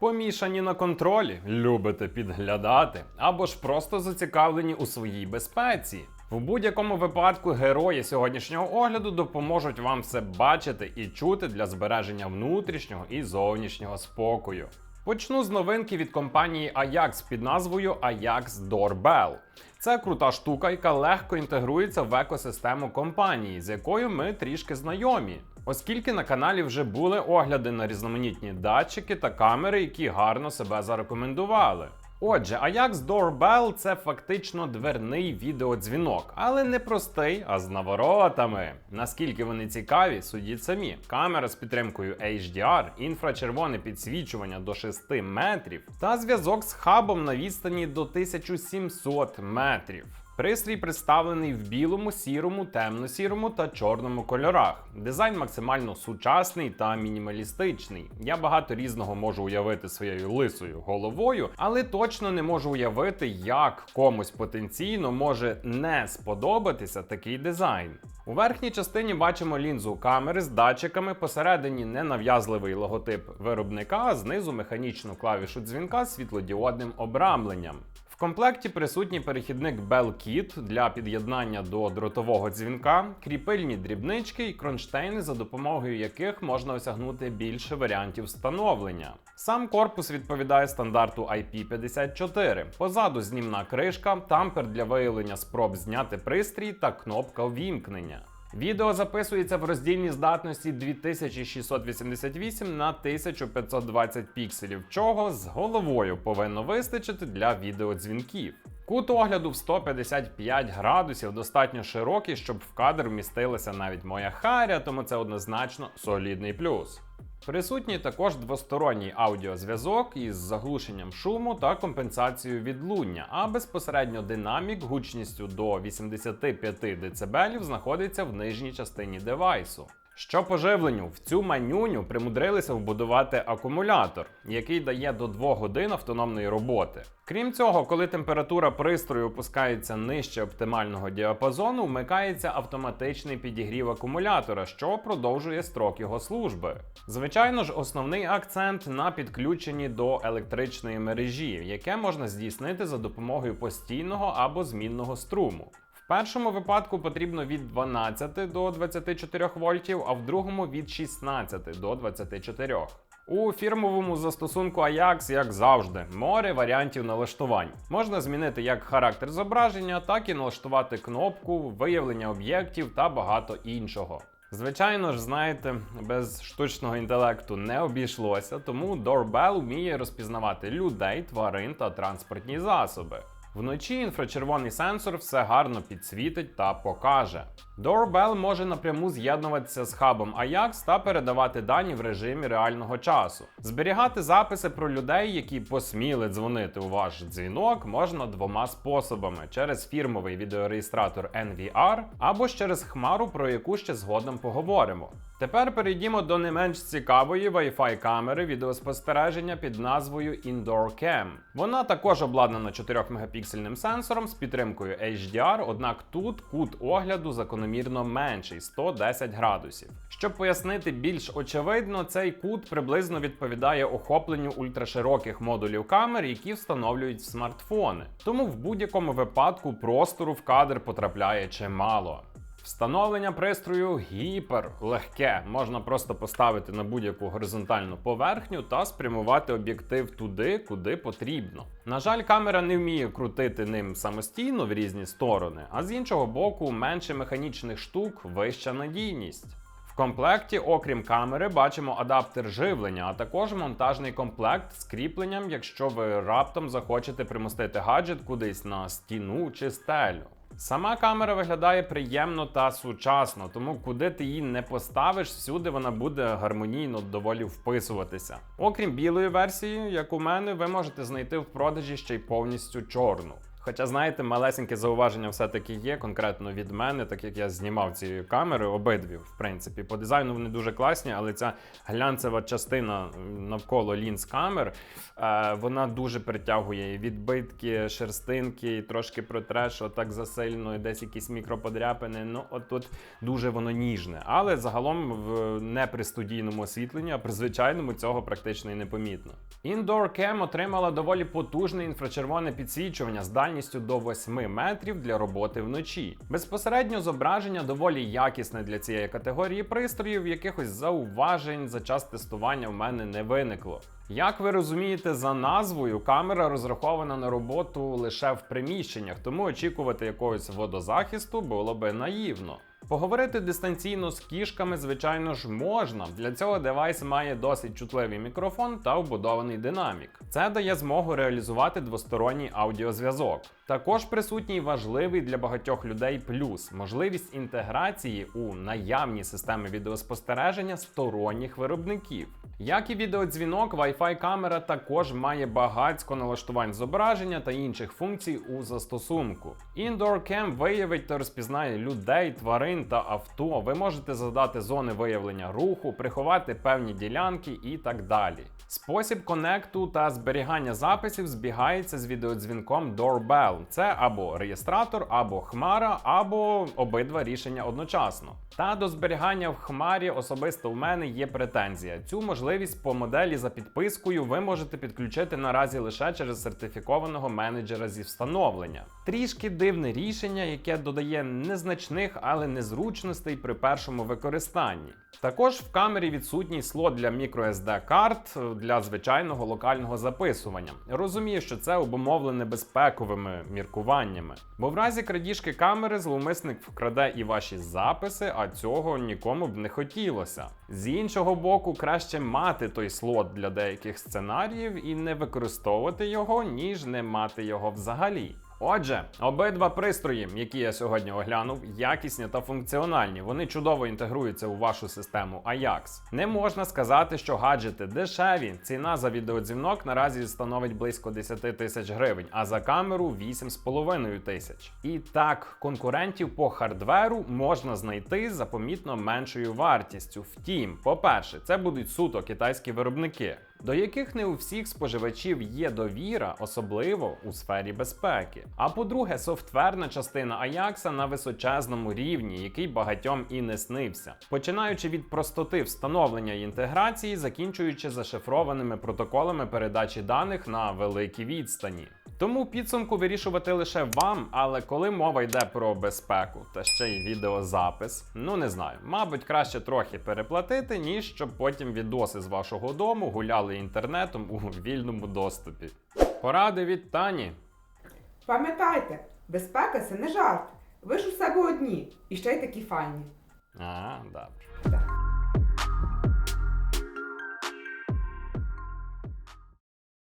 Помішані на контролі, любите підглядати, або ж просто зацікавлені у своїй безпеці. В будь-якому випадку герої сьогоднішнього огляду допоможуть вам все бачити і чути для збереження внутрішнього і зовнішнього спокою. Почну з новинки від компанії Ajax під назвою Ajax Doorbell. Це крута штука, яка легко інтегрується в екосистему компанії, з якою ми трішки знайомі. Оскільки на каналі вже були огляди на різноманітні датчики та камери, які гарно себе зарекомендували. Отже, Ajax Doorbell – це фактично дверний відеодзвінок, але не простий, а з наворотами. Наскільки вони цікаві, судіть самі. Камера з підтримкою HDR, інфрачервоне підсвічування до 6 метрів та зв'язок з хабом на відстані до 1700 метрів. Пристрій представлений в білому, сірому, темно-сірому та чорному кольорах. Дизайн максимально сучасний та мінімалістичний. Я багато різного можу уявити своєю лисою головою, але точно не можу уявити, як комусь потенційно може не сподобатися такий дизайн. У верхній частині бачимо лінзу камери з датчиками, посередині ненав'язливий логотип виробника, знизу механічну клавішу дзвінка з світлодіодним обрамленням. Комплекті присутній перехідник Bell-Kit для під'єднання до дротового дзвінка, кріпильні дрібнички і кронштейни, за допомогою яких можна осягнути більше варіантів встановлення. Сам корпус відповідає стандарту IP54. Позаду знімна кришка, тампер для виявлення спроб зняти пристрій та кнопка ввімкнення. Відео записується в роздільній здатності 2688 на 1520 пікселів, чого з головою повинно вистачити для відеодзвінків. Кут огляду в 155 градусів достатньо широкий, щоб в кадр вмістилася навіть моя харя, тому це однозначно солідний плюс. Присутній також двосторонній аудіозв'язок із заглушенням шуму та компенсацією відлуння, а безпосередньо динамік гучністю до 85 дБ знаходиться в нижній частині девайсу. Що по живленню, в цю манюню примудрилися вбудувати акумулятор, який дає до 2 годин автономної роботи. Крім цього, коли температура пристрою опускається нижче оптимального діапазону, вмикається автоматичний підігрів акумулятора, що продовжує строк його служби. Звичайно ж, основний акцент на підключенні до електричної мережі, яке можна здійснити за допомогою постійного або змінного струму. Першому випадку потрібно від 12 до 24 вольтів, а в другому від 16 до 24. У фірмовому застосунку Ajax, як завжди, море варіантів налаштувань. Можна змінити як характер зображення, так і налаштувати кнопку, виявлення об'єктів та багато іншого. Звичайно ж, знаєте, без штучного інтелекту не обійшлося, тому Doorbell вміє розпізнавати людей, тварин та транспортні засоби. Вночі інфрачервоний сенсор все гарно підсвітить та покаже. Doorbell може напряму з'єднуватися з хабом Ajax та передавати дані в режимі реального часу. Зберігати записи про людей, які посміли дзвонити у ваш дзвінок, можна двома способами: через фірмовий відеореєстратор NVR або ж через хмару, про яку ще згодом поговоримо. Тепер перейдімо до не менш цікавої Wi-Fi камери відеоспостереження під назвою Indoor Cam. Вона також обладнана 4 мегапіксельним сенсором з підтримкою HDR, однак тут кут огляду закономірно менший 110 градусів. Щоб пояснити більш очевидно, цей кут приблизно відповідає охопленню ультрашироких модулів камер, які встановлюють смартфони. Тому в будь-якому випадку простору в кадр потрапляє чимало. Встановлення пристрою гіпер легке. Можна просто поставити на будь-яку горизонтальну поверхню та спрямувати об'єктив туди, куди потрібно. На жаль, камера не вміє крутити ним самостійно в різні сторони, а з іншого боку, менше механічних штук, вища надійність. В комплекті, окрім камери, бачимо адаптер живлення, а також монтажний комплект з кріпленням, якщо ви раптом захочете примостити гаджет кудись на стіну чи стелю. Сама камера виглядає приємно та сучасно, тому куди ти її не поставиш, всюди вона буде гармонійно доволі вписуватися. Окрім білої версії, як у мене, ви можете знайти в продажі ще й повністю чорну. Хоча, знаєте, малесеньке зауваження все-таки є, конкретно від мене, так як я знімав ці камери, обидві, в принципі. По дизайну вони дуже класні, але ця глянцева частина навколо лінз камер, е, вона дуже притягує і відбитки, шерстинки, і трошки протре, що так засильно, і десь якісь мікроподряпини. Ну, от тут дуже воно ніжне. Але загалом в не при студійному освітленні, а при звичайному цього практично і не помітно. Indoor Cam отримала доволі потужне інфрачервоне підсвічування з дальністю до 8 метрів для роботи вночі. Безпосередньо зображення доволі якісне для цієї категорії пристроїв, якихось зауважень за час тестування в мене не виникло. Як ви розумієте, за назвою камера розрахована на роботу лише в приміщеннях, тому очікувати якогось водозахисту було би наївно. Поговорити дистанційно з кішками, звичайно ж, можна. Для цього девайс має досить чутливий мікрофон та вбудований динамік. Це дає змогу реалізувати двосторонній аудіозв'язок. Також присутній важливий для багатьох людей плюс можливість інтеграції у наявні системи відеоспостереження сторонніх виробників. Як і відеодзвінок, Wi-Fi камера також має багатько налаштувань зображення та інших функцій у застосунку. Indoor Cam виявить та розпізнає людей, тварин та авто. Ви можете задати зони виявлення руху, приховати певні ділянки і так далі. Спосіб конекту та зберігання записів збігається з відеодзвінком Doorbell. Це або реєстратор, або хмара, або обидва рішення одночасно. Та до зберігання в хмарі особисто в мене є претензія. Цю можливість по моделі за підпискою ви можете підключити наразі лише через сертифікованого менеджера зі встановлення. Трішки дивне рішення, яке додає незначних, але незручностей при першому використанні. Також в камері відсутній слот для microSD карт для звичайного локального записування. Розумію, що це обумовлене безпековими міркуваннями, бо в разі крадіжки камери зловмисник вкраде і ваші записи, а цього нікому б не хотілося. З іншого боку, краще мати той слот для деяких сценаріїв і не використовувати його, ніж не мати його взагалі. Отже, обидва пристрої, які я сьогодні оглянув, якісні та функціональні. Вони чудово інтегруються у вашу систему Ajax. Не можна сказати, що гаджети дешеві. Ціна за відеодзвінок наразі становить близько 10 тисяч гривень, а за камеру 8,5 тисяч. І так, конкурентів по хардверу можна знайти за помітно меншою вартістю. Втім, по-перше, це будуть суто китайські виробники до яких не у всіх споживачів є довіра, особливо у сфері безпеки. А по-друге, софтверна частина Аякса на височезному рівні, який багатьом і не снився, починаючи від простоти встановлення інтеграції, закінчуючи зашифрованими протоколами передачі даних на великій відстані. Тому підсумку вирішувати лише вам, але коли мова йде про безпеку та ще й відеозапис, ну не знаю, мабуть, краще трохи переплатити, ніж щоб потім відоси з вашого дому гуляли інтернетом у вільному доступі. Поради від Тані. Пам'ятайте, безпека це не жарт. Ви ж у себе одні і ще й такі файні. А, добре. Да.